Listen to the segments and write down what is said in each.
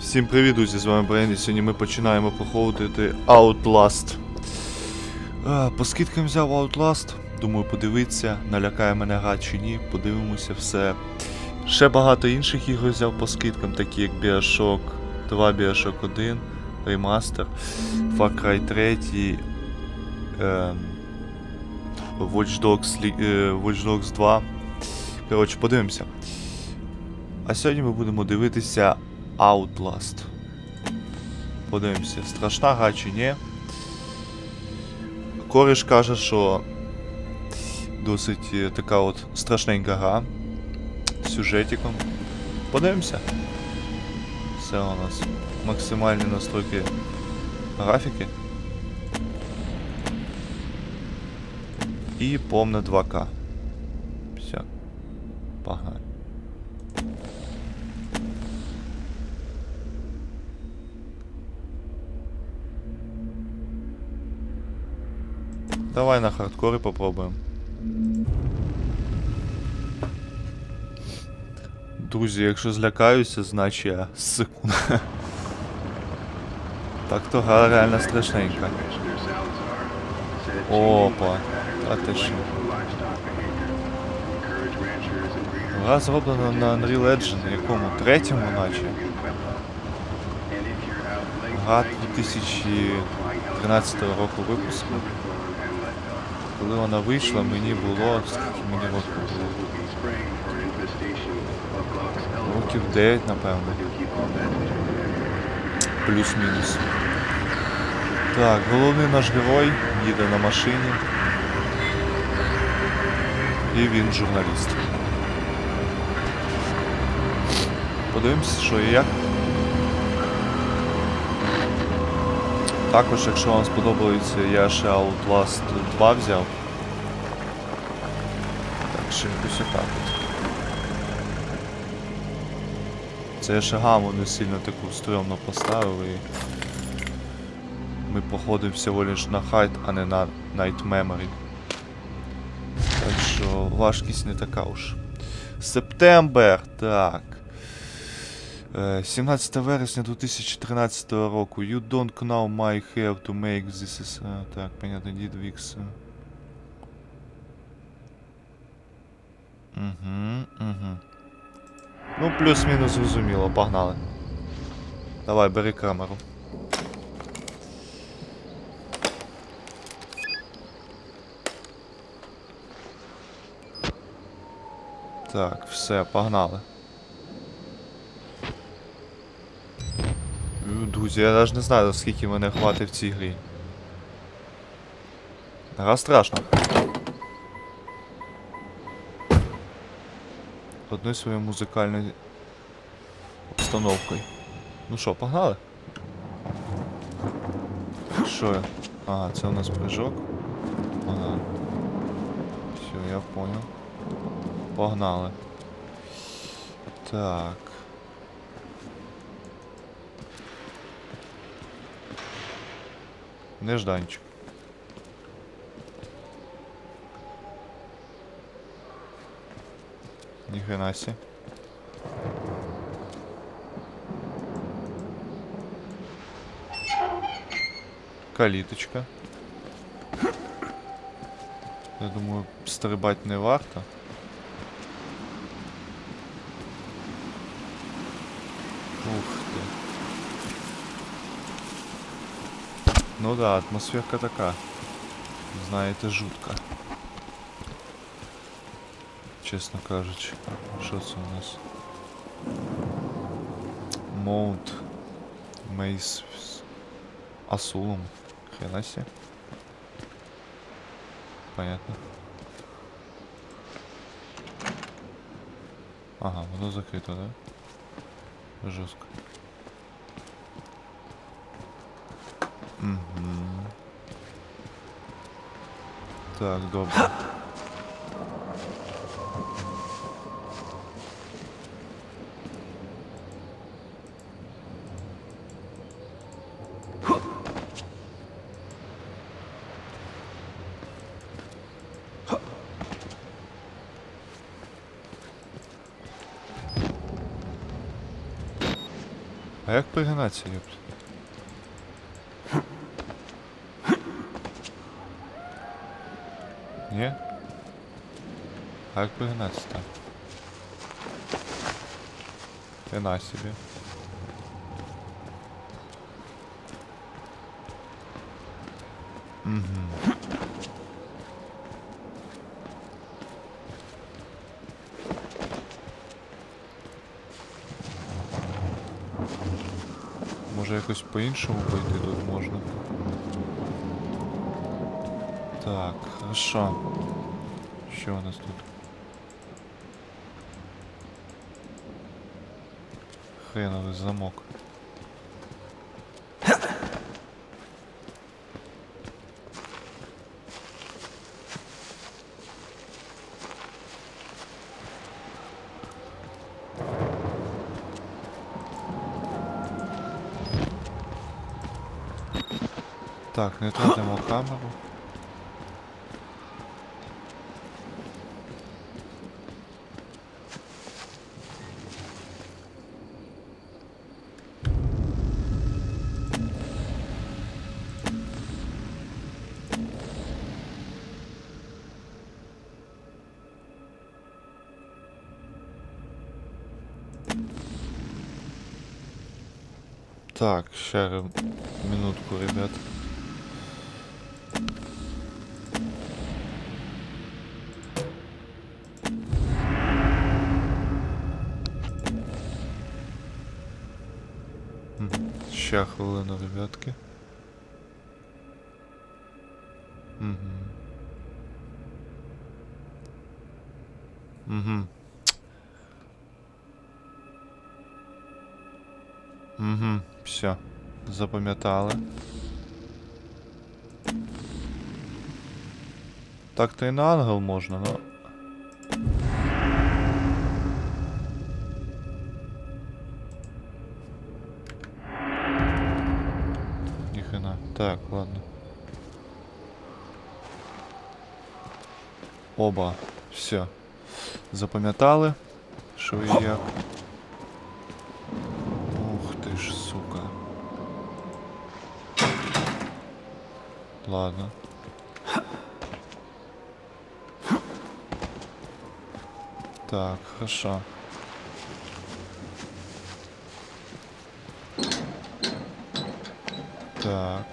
Всім привіт, друзі, з вами Бренді. Сьогодні ми починаємо проходити Outlast. По скидкам взяв Outlast. Думаю, подивитися, налякає мене гра чи ні, подивимося все. Ще багато інших ігор взяв по скидкам, такі як Bioshock 2, Bioshock 1, Remaster, Far Cry 3, ем, Watch Dogs, е, Watch Dogs 2. Коротше, подивимося. А сьогодні ми будемо дивитися Outlast. Подивимося, страшна гра чи ні. Кореш каже, що досить е, така от страшненька гра з сюжетиком. Подивимося. Все у нас максимальні настройки графіки. І повне 2К. Все. Погнали. Давай на хардкорі попробуємо. Друзі, якщо злякаюся, значить я секунд. Так то гра реально страшненька. Опа. А ти що? Гра зроблена на Unreal Engine, якому? Третьому наче. Гра 2013 року випуску. Коли вона вийшла, мені було. Скільки мені років було? Років 9, напевно. Плюс-мінус. Так, головний наш герой їде на машині. І він журналіст. Подивимось, що і як. Також, якщо вам сподобається, я ще Outlast 2 взяв. Так, що якось отак от. Це я ще гаму не сильно таку стрьомно поставив і ми походимо всього лиш на хайт, а не на Night Memory. Так що важкість не така уж. Септембер, так. Е, 17 вересня 2013 року. You don't know my have to make this is... е, Так, понятно, Wix. Угу, угу. Ну, плюс-мінус зрозуміло, погнали. Давай, бери камеру. Так, все, погнали. Ну, Друзі, я навіть не знаю, скільки мене хватить в цій грі. Гра страшна. Одною своєю музикальною обстановкою. Ну що, погнали? Що? я? Ага, це у нас прыжок. Ага. Все, я понял. Погнали. Так. Нежданчик. Ніхрена сі. Каліточка. Я думаю, стрибать не варто. Ух Ну да, атмосферка така. Знаєте, жутка. Чесно кажучи. Що це у нас? Моут. Мейс. Асулум. Хрена себе. Понятно. Ага, воно закрито, да? Жестко. Угу. Так, добре. А як пригинатися, ёпт? А як пригинатися там? Хрена собі. Угу. Може якось по-іншому пойти тут можна. Так, хорошо. Що у нас тут? Хреновий замок. Так, не тратимо камеру. Так, ще минутку, ребят. Ще хвилину, ребятки. Запам'ятали. Так то і на ангел можна, но. Ніхрена. Так, ладно. Оба. Все. Запам'ятали, що і як. Ладно. Так, хорошо. Так.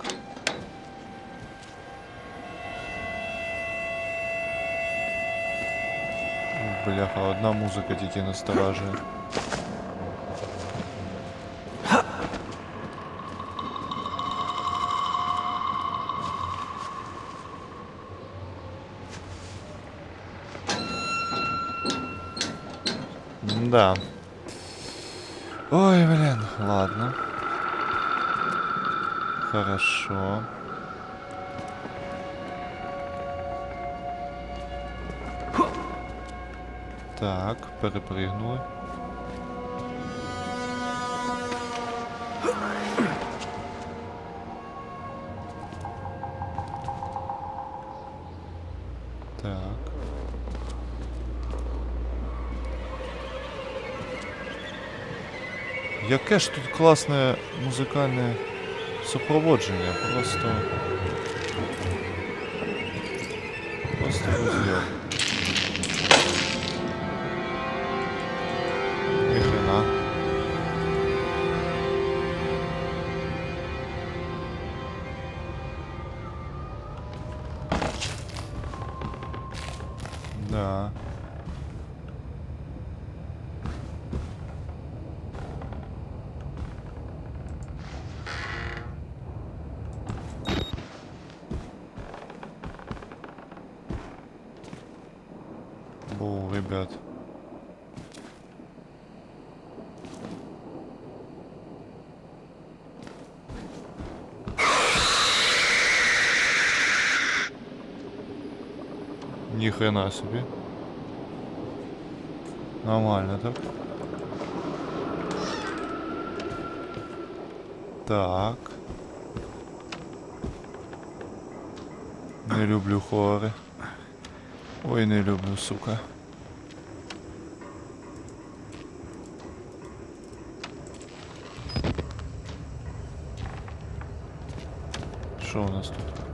Бляха, одна музика тільки насторажує. Да. Ой, блин, ладно. Хорошо. Так, перепригнули. Яке ж тут класне музикальне супроводження, просто. Просто роз'єм. Ребят. Ни хрена себе. Нормально так. Так. Не люблю хори. Ой, не люблю, сука. Що у нас тут?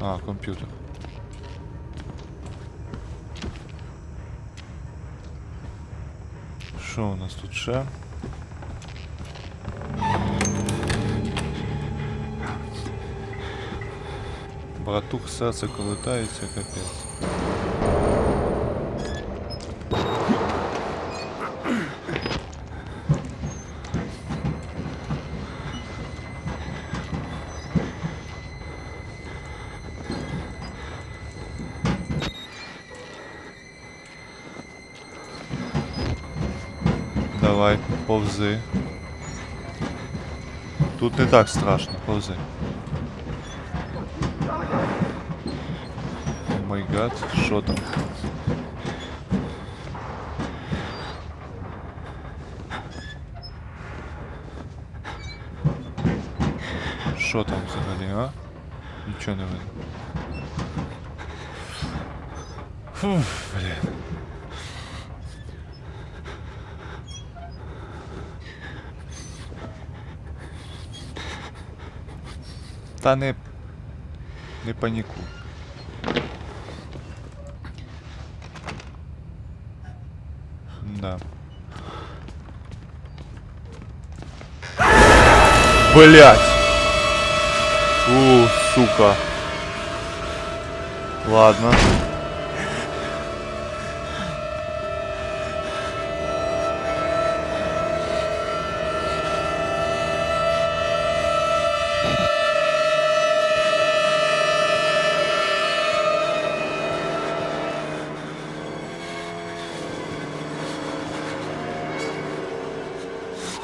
А, комп'ютер. Що у нас тут ще? Братух серце колитається, капець. Давай, повзи. Тут не так страшно, повзи. О май гад, що там? Що там взагалі, а? Нічого не видно. Фух, блін. Та не. Не панікуй. Да. Блять! У, сука. Ладно.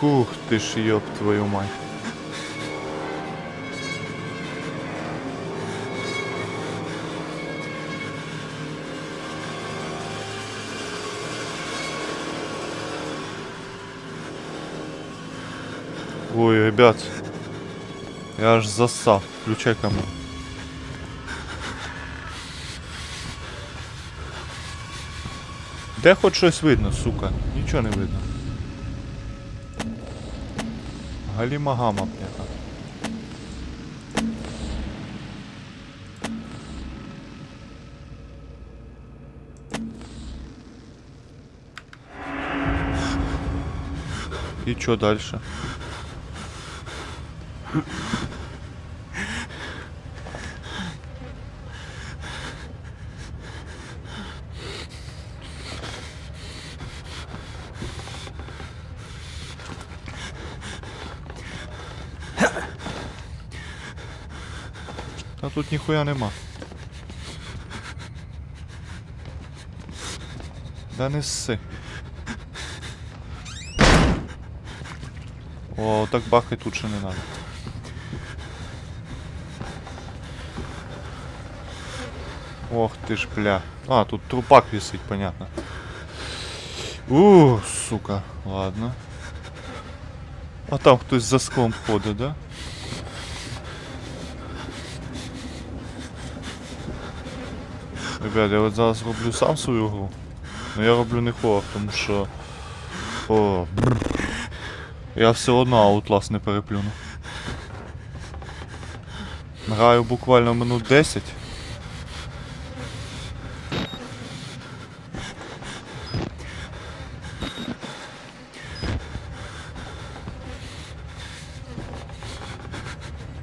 Ух ты ж ёб твою мать. Ой, ребят. Я аж засав. Включай камеру. Де хоч щось видно, сука? Нічого не видно. Галімагама, бляха. І що дальше? Тут ніхуя нема. Да не сси. О, так бахай тут ще не надо. Ох ти ж, бля. А, тут трупак висить, понятно. У, сука. Ладно. А там хтось за склом ходить, да? Ребят, я от зараз роблю сам свою гру. Но я роблю не хорор, тому що. О, бррр. Я все одно Outlast не переплюну. Граю буквально минут 10.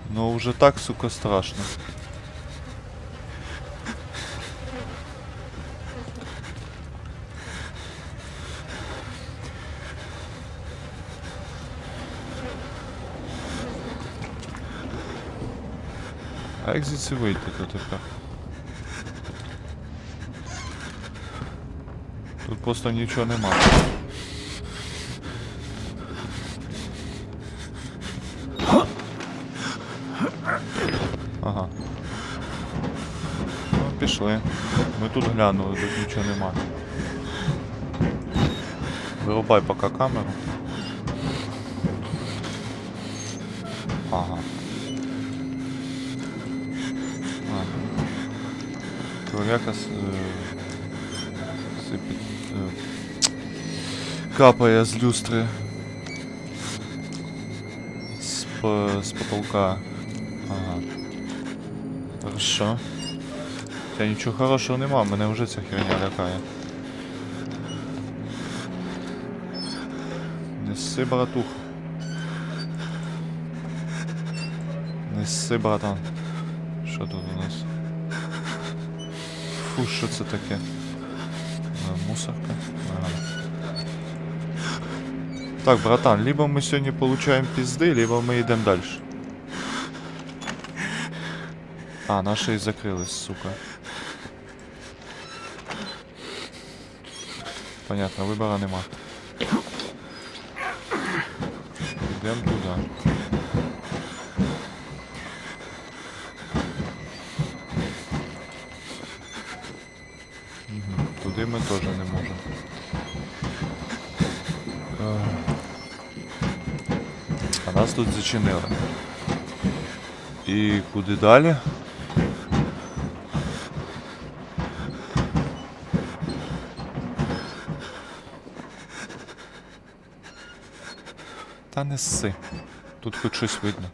Ну уже так, сука, страшно. Як звідси вийти то тепер? Тут просто нічого нема. Ага. Ну, пішли. Ми тут глянули, тут нічого нема. Вирубай поки камеру. Ага. С... е, е, Капає з люстри. З, з потолка. Ага. Хорошо. Та нічого хорошого нема, мене вже ця херня лякає. Неси, братух. Неси, братан. Що тут у нас? Фу, що це таке? Мусорка. Ага. Так, братан, либо ми сьогодні получаємо пізди, либо ми йдемо далі. А, наші і закрились, сука. Понятно, вибора нема. Йдемо туди. Ми теж не можемо. А нас тут зачинили. І куди далі? Та не сси. Тут хоч щось видно.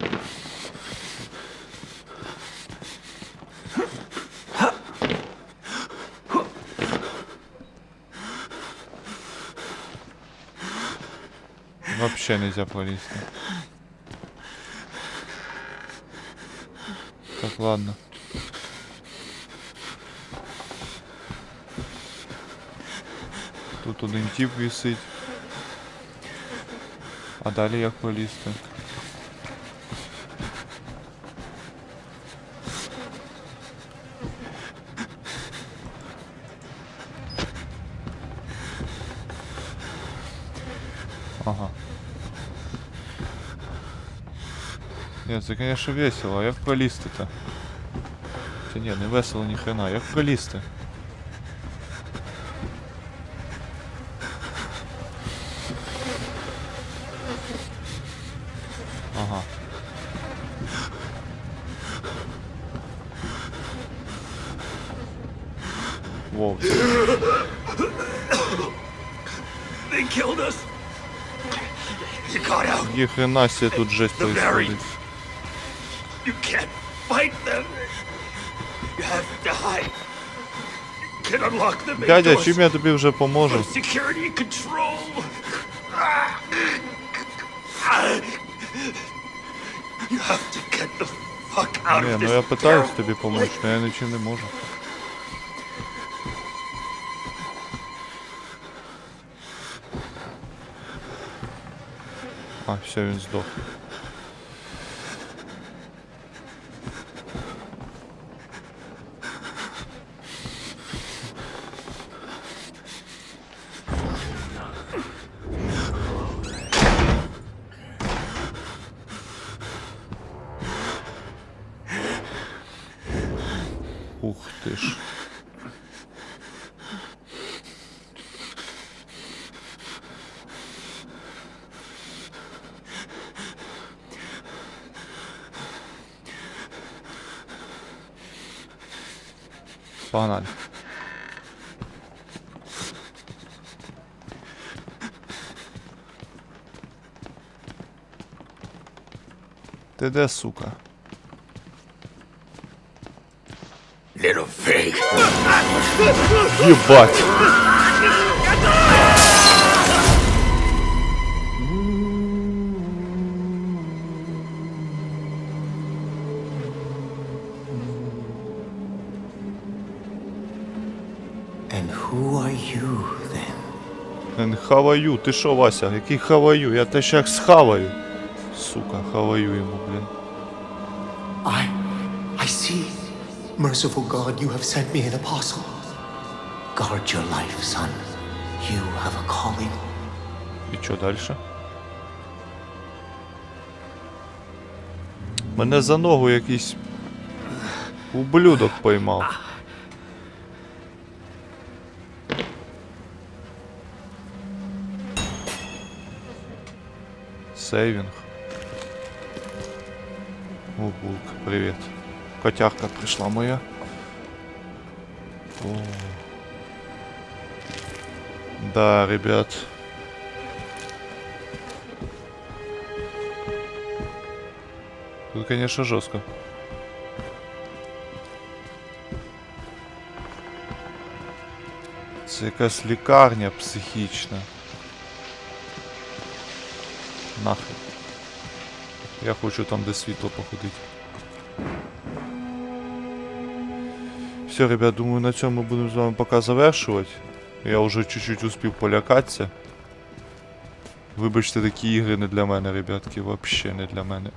Вообще нельзя пролезть. Так, ладно. Тут один тип висить. А далі як пролізти? Ні, це, конечно, весело, а як пролізти-то? Та ні, не весело ні хрена, як пролізти? Ага. Воу, це They killed us. You got out. Ні хрена себе тут жесть The very- происходит. Дядя, doors чим я тобі вже поможу? for security control. You have to get the fuck out Ні, of ну this я питаюсь terrible тобі помочь, place. но я нічим не можу. А, все, він здох. Ух ти ж. Погнали. Ти де, сука? Little pig. Ебать! And who are you then? Ен, Хаваю, ти шо, Вася? Який хаваю? Я те ще як схаваю. Сука, хаваю йому, блін. I. Merciful God, you have sent me an apostle. Guard your life, son. You have a calling. І що далі? Мене за ногу якийсь ублюдок поймав. Сейвінг. О, булка, привіт. Котярка прийшла моя. О. Да, ребят. Тут, конечно, жорстко. Це якась лікарня психічна. Нахрен. Я хочу там, де світло походити. Все, ребят, думаю, на цьому ми будемо з вами поки завершувати. Я вже чуть-чуть успів полякатися. Вибачте, такі ігри не для мене, ребятки, вообще не для мене.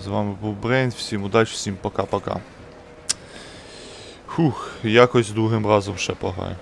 З вами був Брейн, всім удачі, всім пока-пока. Фух, якось другим разом ще пограю.